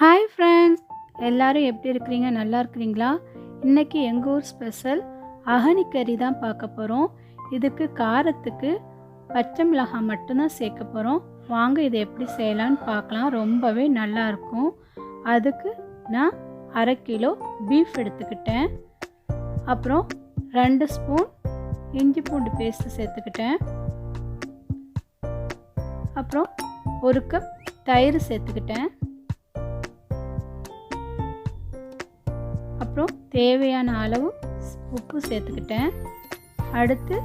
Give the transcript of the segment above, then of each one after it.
Hi friends எல்லாரும் எப்படி இருக்கிறீங்க? நல்லா இருக்கிறீங்களா? இன்றைக்கி எங்கள் ஊர் ஸ்பெஷல் அகனி கறி தான் பார்க்க போகிறோம் இதுக்கு காரத்துக்கு பச்சை மிளகாய் மட்டும்தான் சேர்க்க போகிறோம் வாங்க இதை எப்படி செய்யலான்னு பார்க்கலாம். ரொம்பவே நல்லா இருக்கும். அதுக்கு நான் அரை கிலோ பீஃப் எடுத்துக்கிட்டேன். அப்புறம் ரெண்டு ஸ்பூன் இஞ்சி பூண்டு பேஸ்ட்டு சேர்த்துக்கிட்டேன். அப்புறம் ஒரு கப் தயிர் சேர்த்துக்கிட்டேன். தேவையான அளவு உப்பு சேர்த்துக்கிட்டேன். அடுத்து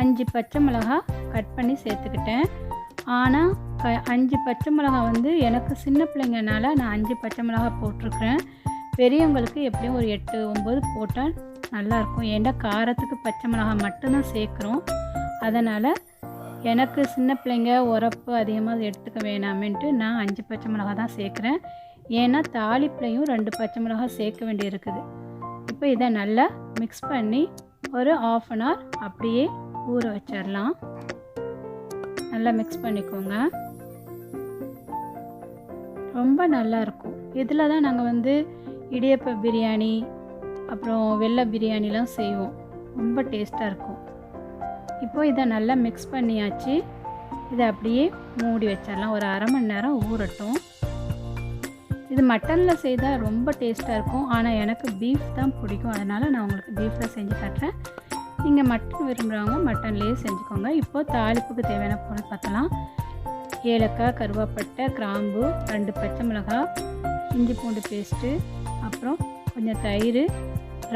அஞ்சு பச்சை மிளகா கட் பண்ணி சேர்த்துக்கிட்டேன். ஆனால் க அஞ்சு பச்சை மிளகா வந்து எனக்கு சின்ன பிள்ளைங்கனால நான் அஞ்சு பச்சை மிளகா போட்டிருக்கிறேன். பெரியவங்களுக்கு எப்படியும் ஒரு எட்டு ஒம்பது போட்டால் நல்லாயிருக்கும். ஏன்னா காரத்துக்கு பச்சை மிளகா மட்டும்தான் சேர்க்குறோம். அதனால் எனக்கு சின்ன பிள்ளைங்க உரப்பு அதிகமாக எடுத்துக்க வேணாமேன்ட்டு நான் அஞ்சு பச்சை மிளகா தான் சேர்க்குறேன். ஏன்னா தாளிப்புலையும் ரெண்டு பச்சை மிளகா சேர்க்க வேண்டியிருக்குது. இப்போ இதை நல்லா மிக்ஸ் பண்ணி ஒரு ஆஃப் அன் ஹவர் அப்படியே ஊற வச்சிடலாம். நல்லா மிக்ஸ் பண்ணிக்கோங்க. ரொம்ப நல்லா இருக்கும். இதில் தான் நாங்கள் வந்து இடியப்ப பிரியாணி அப்புறம் வெள்ளை பிரியாணிலாம் செய்வோம். ரொம்ப டேஸ்ட்டாக இருக்கும். இப்போது இதை நல்லா மிக்ஸ் பண்ணியாச்சு. இதை அப்படியே மூடி வச்சிடலாம். ஒரு அரை மணி நேரம் ஊறட்டும். இது மட்டனில் செய்தால் ரொம்ப டேஸ்ட்டாக இருக்கும். ஆனால் எனக்கு பீஃப் தான் பிடிக்கும். அதனால் நான் உங்களுக்கு பீஃபில் செஞ்சு காட்டுறேன். நீங்கள் மட்டன் விரும்புகிறவங்க மட்டன்லேயே செஞ்சுக்கோங்க. இப்போது தாளிப்புக்கு தேவையான பொருள் பார்த்தலாம் ஏலக்காய் கருவேப்பட்டை கிராம்பு ரெண்டு பச்சை மிளகாய் இஞ்சி பூண்டு பேஸ்ட்டு அப்புறம் கொஞ்சம் தயிர்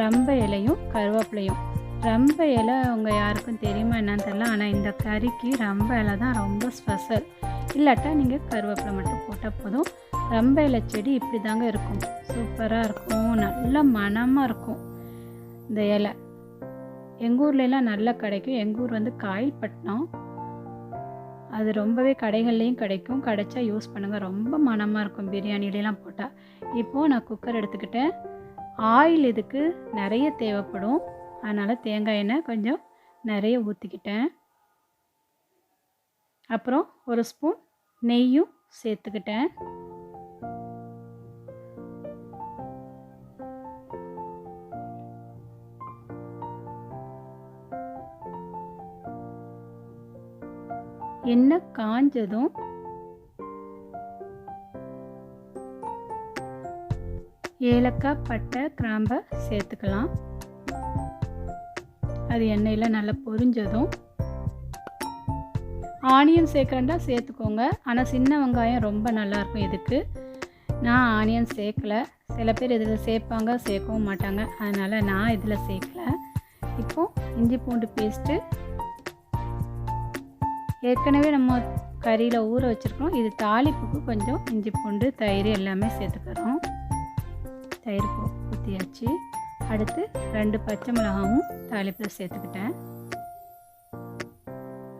ரம்ப இலையும் கருவேப்பிலையும். ரம்ப இலை உங்கள் யாருக்கும் தெரியுமா என்னன்னு தெரியல. ஆனால் இந்த கறிக்கு ரம்ப இலை தான் ரொம்ப ஸ்பெஷல் இல்லாட்டா நீங்கள் கருவேப்பிலை மட்டும் போட்டால் போதும். ரொம்ப இலை செடி இப்படி தாங்க இருக்கும். சூப்பராக இருக்கும். நல்ல மணமாக இருக்கும் இந்த இலை. எங்கள் ஊர்லலாம் நல்லா கிடைக்கும். எங்கள் ஊர் வந்து காயில்பட்டினம். அது ரொம்பவே கடைகள்லேயும் கிடைக்கும். கிடைச்சா யூஸ் பண்ணுங்கள் ரொம்ப மணமாக இருக்கும் பிரியாணிலாம் போட்டால் இப்போது நான் குக்கர் எடுத்துக்கிட்டேன். ஆயில் இதுக்கு நிறைய தேவைப்படும். அதனால் தேங்காய் எண்ணெய் கொஞ்சம் நிறைய ஊற்றிக்கிட்டேன் அப்புறம் ஒரு ஸ்பூன் நெய்யும் சேர்த்துக்கிட்டேன். எண்ணெய் காஞ்சதும்? ஏலக்காய் பட்டை கிராம்பை சேர்த்துக்கலாம். அது எண்ணெயில் நல்லா பொரிஞ்சதும். ஆனியன் சேர்க்குறேன்டா சேர்த்துக்கோங்க. ஆனால் சின்ன வெங்காயம் ரொம்ப நல்லாயிருக்கும் இதுக்கு. நான் ஆனியன் சேர்க்கலை. சில பேர் இதில் சேர்ப்பாங்க சேர்க்கவும் மாட்டாங்க. அதனால் நான் இதில் சேர்க்கல. இப்போது இஞ்சி பூண்டு பேஸ்ட்டு ஏற்கனவே நம்ம கறியில் ஊற வச்சுருக்கோம் இது தாளிப்புக்கு கொஞ்சம் இஞ்சி பூண்டு தயிர் எல்லாமே சேர்த்துக்கிறோம் தயிர் ஊற்றியாச்சு அடுத்து ரெண்டு பச்சை மிளகாவும் தாளிப்பில் சேர்த்துக்கிட்டேன்.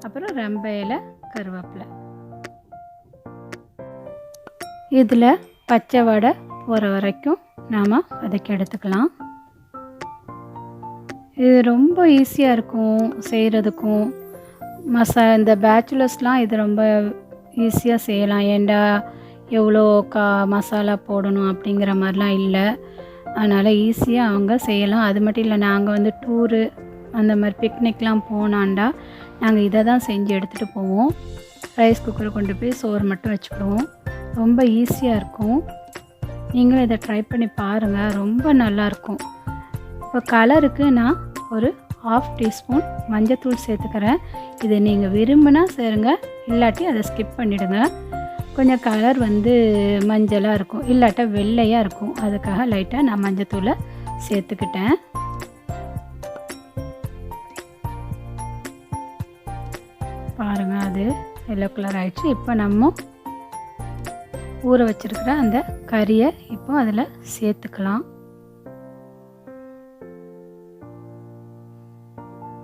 அப்புறம் ரொம்ப இலை கருவேப்பிலை. இதில் பச்சை வடை போகிற வரைக்கும் நாம் வதக்கி எடுத்துக்கலாம். இது ரொம்ப ஈஸியாக இருக்கும் செய்கிறதுக்கும் மசா இந்த பேச்சுலர்ஸ்லாம் இது ரொம்ப ஈஸியாக செய்யலாம். ஏண்டா எவ்வளோ கா மசாலா போடணும் அப்படிங்கிற மாதிரிலாம் இல்லை. அதனால் ஈஸியாக அவங்க செய்யலாம். அது மட்டும் இல்லை நாங்கள் வந்து டூரு அந்த மாதிரி பிக்னிக்லாம் போனாண்டா நாங்கள் இதை தான் செஞ்சு எடுத்துகிட்டு போவோம். ரைஸ் குக்கரில் கொண்டு போய் சோறு மட்டும் வச்சுக்கிடுவோம். ரொம்ப ஈஸியாக இருக்கும். நீங்களும் இதை ட்ரை பண்ணி பாருங்கள் ரொம்ப நல்லாயிருக்கும் இப்போ கலருக்கு நான் ஒரு ஆஃப் டீஸ்பூன் மஞ்சத்தூள் சேர்த்துக்கிறேன். இதை நீங்கள் விரும்பினா சேருங்க. இல்லாட்டி அதை ஸ்கிப் பண்ணிவிடுங்க கொஞ்சம் கலர் வந்து மஞ்சளாக இருக்கும். இல்லாட்டா வெள்ளையாக இருக்கும். அதுக்காக லைட்டாக நான் மஞ்சத்தூளை சேர்த்துக்கிட்டேன். பாருங்கள் அது எல்லோ கலர் ஆயிடுச்சு. இப்போ நம்ம ஊற வச்சுருக்கிற அந்த கறியை இப்போ அதில் சேர்த்துக்கலாம்.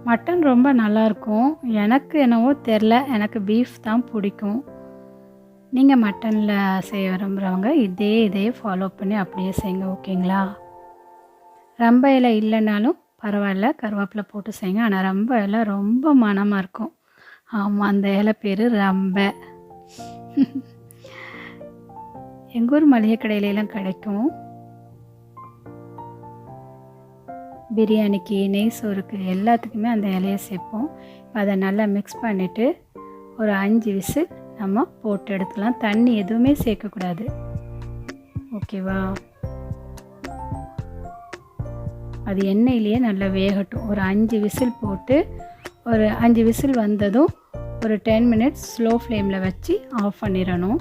மட்டன் ரொம்ப நல்லாயிருக்கும் எனக்கு என்னவோ தெரில எனக்கு பீஃப் தான் பிடிக்கும். நீங்கள் மட்டனில் செய்ய விரும்புகிறவங்க இதே இதே ஃபாலோ பண்ணி அப்படியே செய்யுங்க ஓகேங்களா? ரொம்ப இலை இல்லைனாலும் பரவாயில்ல கருவேப்பிலை போட்டு செய்யுங்க. ஆனால் ரொம்ப இலை ரொம்ப மனமாக இருக்கும். ஆமாம் அந்த இலை பேர் ரொம்ப. எங்கள் ஊர் மளிகை கடையிலலாம் கிடைக்கும். பிரியாணிக்கு நெய் சோறுக்கு எல்லாத்துக்குமே அந்த இலையை சேர்ப்போம். இப்போ அதை நல்லா மிக்ஸ் பண்ணிவிட்டு ஒரு அஞ்சு விசில் நம்ம போட்டு எடுத்துக்கலாம். தண்ணி எதுவுமே சேர்க்கக்கூடாது. ஓகேவா? அது எண்ணெயிலேயே நல்லா வேகட்டும். ஒரு அஞ்சு விசில் போட்டு ஒரு அஞ்சு விசில் வந்ததும் ஒரு டென் மினிட்ஸ் ஸ்லோ ஃப்ளேமில் வச்சு ஆஃப் பண்ணிடணும்.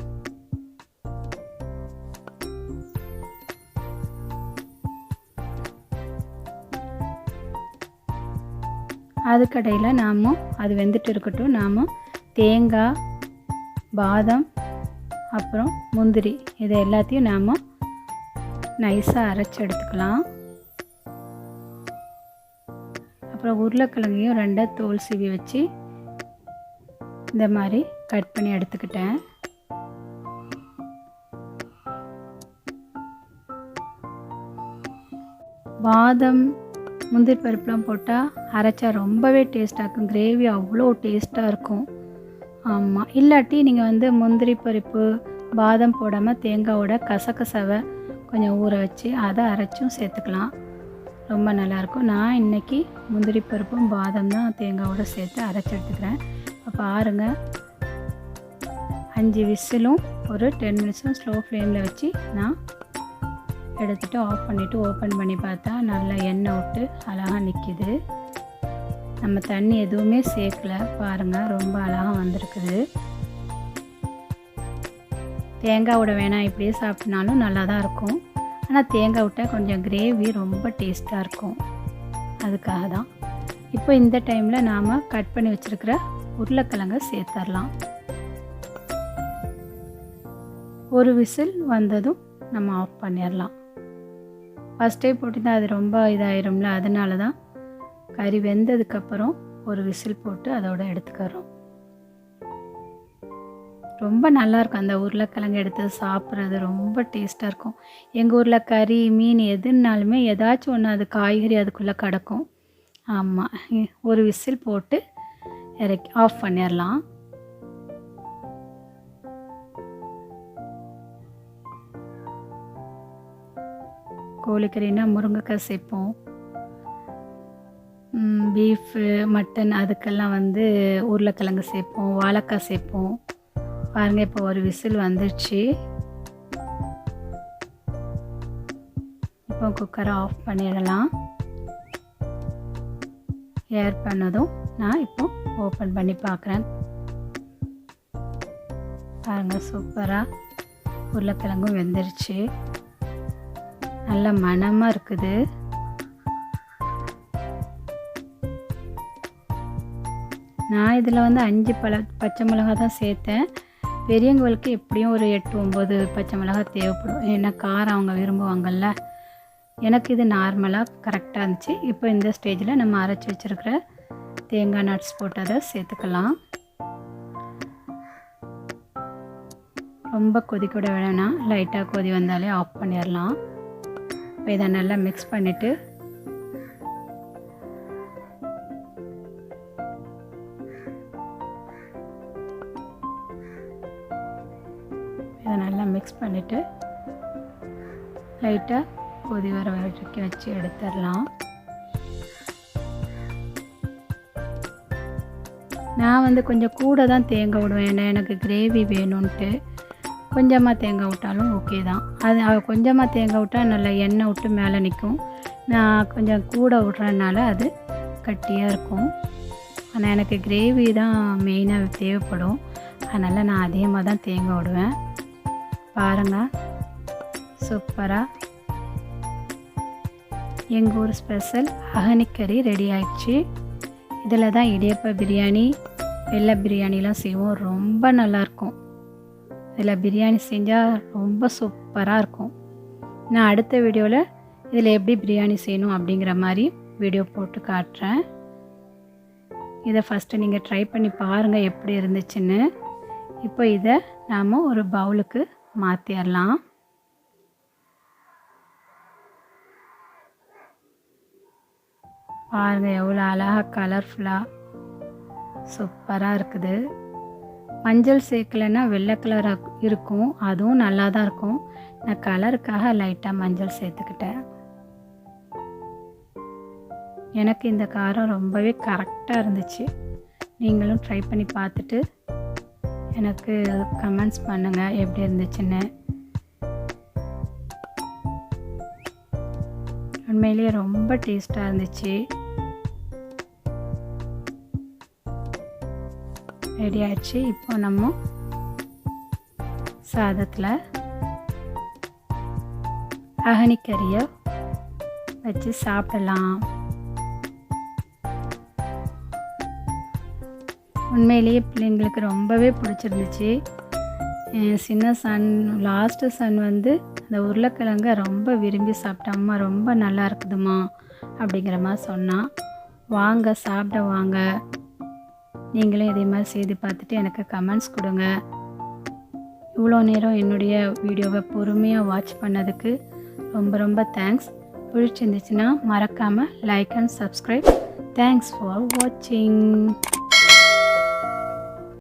அதுக்கடையில் நாம் அது வெந்துட்டு இருக்கட்டும் நாம் தேங்காய் பாதாம் அப்புறம் முந்திரி இது எல்லாத்தையும் நாம் நைஸாக அரைச்சி எடுத்துக்கலாம். அப்புறம் உருளைக்கிழங்கையும் ரெண்டாக தோல் சீவி வச்சு இந்த மாதிரி கட் பண்ணி எடுத்துக்கிட்டேன். பாதம் முந்திரி பருப்புலாம் போட்டால் அரைச்சா ரொம்பவே டேஸ்ட்டாக இருக்கும். கிரேவி அவ்வளோ டேஸ்ட்டாக இருக்கும். ஆமாம் இல்லாட்டி நீங்கள் வந்து முந்திரி பருப்பு பாதம் போடாமல் தேங்காவோட கசகசவை கொஞ்சம் ஊற வச்சு அதை அரைச்சும் சேர்த்துக்கலாம். ரொம்ப நல்லாயிருக்கும் நான் இன்றைக்கி முந்திரி பருப்பும் பாதம் தான் தேங்காவோட சேர்த்து அரைச்சி எடுத்துக்கிறேன். இப்போ பாருங்க. அஞ்சு விசிலும் ஒரு டென் மினிட்ஸும் ஸ்லோ ஃப்ளேமில் வச்சு நான் எடுத்துகிட்டு ஆஃப் பண்ணிவிட்டு ஓப்பன் பண்ணி பார்த்தா நல்லா எண்ணெய் விட்டு அழகாக நிற்கிது நம்ம தண்ணி எதுவுமே சேர்க்கல. பாருங்கள் ரொம்ப அழகாக வந்திருக்குது. தேங்காய் விட வேணாம் இப்படியே சாப்பிட்னாலும் நல்லா தான் இருக்கும். ஆனால் தேங்காய் விட்டால் கொஞ்சம் கிரேவி ரொம்ப டேஸ்ட்டாக இருக்கும். அதுக்காக தான். இப்போ இந்த டைமில் நாம் கட் பண்ணி வச்சுருக்கிற உருளைக்கிழங்கை சேர்த்துடலாம் ஒரு விசில் வந்ததும் நம்ம ஆஃப் பண்ணிடலாம் ஃபஸ்ட்டே போட்டுதான் அது ரொம்ப இதாயிரும்ல அதனால தான் கறி வெந்ததுக்கப்புறம் ஒரு விசில் போட்டு அதோட எடுத்துக்கிறோம். ரொம்ப நல்லாயிருக்கும் அந்த உருளைக்கிழங்கு எடுத்து சாப்பிட்றது ரொம்ப டேஸ்ட்டாக இருக்கும். எங்கள் ஊரில் கறி மீன் எதுனாலுமே ஏதாச்சும் ஒன்று அது காய்கறி அதுக்குள்ளே கிடக்கும். ஆமாம் ஒரு விசில் போட்டு இறக்கி ஆஃப் பண்ணிடலாம். கோழிக்கறின்னா முருங்கைக்காய் சேர்ப்போம். பீஃபு மட்டன் அதுக்கெல்லாம் வந்து உருளைக்கிழங்கு சேர்ப்போம் வாழைக்காய் சேர்ப்போம். பாருங்கள் இப்போ ஒரு விசில் வந்துடுச்சு இப்போ குக்கரை ஆஃப் பண்ணிடலாம். ஏர் பண்ணதும் நான் இப்போ ஓப்பன் பண்ணி பார்க்குறேன். பாருங்கள் சூப்பராக உருளைக்கிழங்கும் வெந்துருச்சு. நல்ல மணமாக இருக்குது. நான் இதில் வந்து அஞ்சு பழ பச்சை மிளகா தான் சேர்த்தேன். பெரியவங்களுக்கு எப்படியும் ஒரு எட்டு ஒம்பது பச்சை மிளகா தேவைப்படும். ஏன்னா காரம் அவங்க விரும்புவாங்கள்ல எனக்கு இது நார்மலாக கரெக்டாக இருந்துச்சு. இப்போ இந்த ஸ்டேஜில் நம்ம அரைச்சி வச்சுருக்கிற தேங்காய் நட்ஸ் போட்டு அதை சேர்த்துக்கலாம். ரொம்ப கொதிக்க விட வேணாம். லைட்டாக கொதி வந்தாலே ஆஃப் பண்ணிடலாம். இப்போ இதை நல்லா மிக்ஸ் பண்ணிவிட்டு இதை நல்லா மிக்ஸ் பண்ணிவிட்டு லைட்டாக கொதி வர வரைக்கும் வச்சு எடுத்துடலாம். நான் வந்து கொஞ்சம் கூட தான் தேங்க விடுவேன். ஏன்னா எனக்கு கிரேவி வேணும்ன்ட்டு. கொஞ்சமாக தேங்காய் விட்டாலும் ஓகே தான். அது கொஞ்சமாக தேங்காய் விட்டால் நல்லா எண்ணெய் விட்டு மேலே நிற்கும் நான் கொஞ்சம் கூட விட்றதுனால அது கட்டியாக இருக்கும். ஆனால் எனக்கு கிரேவி தான் மெயினாக தேவைப்படும். அதனால் நான் அதிகமாக தான் தேங்காய் விடுவேன். பாருங்கள் சூப்பராக எங்கள் ஊர் ஸ்பெஷல் அகனிக்கறி ரெடி ஆயிடுச்சு. இதில் தான் இடியப்ப பிரியாணி வெள்ளை பிரியாணிலாம் செய்வோம். ரொம்ப நல்லாயிருக்கும் இதில் பிரியாணி செஞ்சால் ரொம்ப சூப்பராக இருக்கும். நான் அடுத்த வீடியோவில் இதில் எப்படி பிரியாணி செய்யணும் அப்படிங்கிற மாதிரி வீடியோ போட்டு காட்டுறேன். இதை ஃபஸ்ட்டு நீங்கள் ட்ரை பண்ணி பாருங்கள் எப்படி இருந்துச்சுன்னு. இப்போ இதை நாம் ஒரு பவுலுக்கு மாற்றிடலாம் பாருங்கள் எவ்வளோ அழகாக கலர்ஃபுல்லாக சூப்பராக இருக்குது. மஞ்சள் சேர்க்கலைன்னா வெள்ளை கலராக இருக்கும். அதுவும் நல்லா தான் இருக்கும். நான் கலருக்காக லைட்டாக மஞ்சள் சேர்த்துக்கிட்டேன். எனக்கு இந்த காரம் ரொம்பவே கரெக்டாக இருந்துச்சு. நீங்களும் ட்ரை பண்ணி பார்த்துட்டு எனக்கு கமெண்ட்ஸ் பண்ணுங்கள் எப்படி இருந்துச்சுன்னு. உண்மையிலேயே ரொம்ப டேஸ்ட்டாக இருந்துச்சு. ரெடி ஆயிடுச்சு. இப்போ நம்ம சாதத்தில் அகனிக்கறியை வச்சு சாப்பிடலாம். உண்மையிலேயே பிள்ளைங்களுக்கு ரொம்பவே பிடிச்சிருந்துச்சு. என் சின்ன சன் லாஸ்ட்டு சன் வந்து அந்த உருளைக்கிழங்க ரொம்ப விரும்பி சாப்பிட்டாம்மா ரொம்ப நல்லா இருக்குதும்மா அப்படிங்கிற மாதிரி சொன்னான். வாங்க சாப்பிட வாங்க. நீங்களும் இதே மாதிரி செய்து பார்த்துட்டு எனக்கு கமெண்ட்ஸ் கொடுங்க. இவ்வளோ நேரம் என்னுடைய வீடியோவை பொறுமையாக வாட்ச் பண்ணதுக்கு ரொம்ப ரொம்ப தேங்க்ஸ் பிடிச்சிருந்துச்சுன்னா மறக்காமல் like and subscribe thanks for வாட்சிங்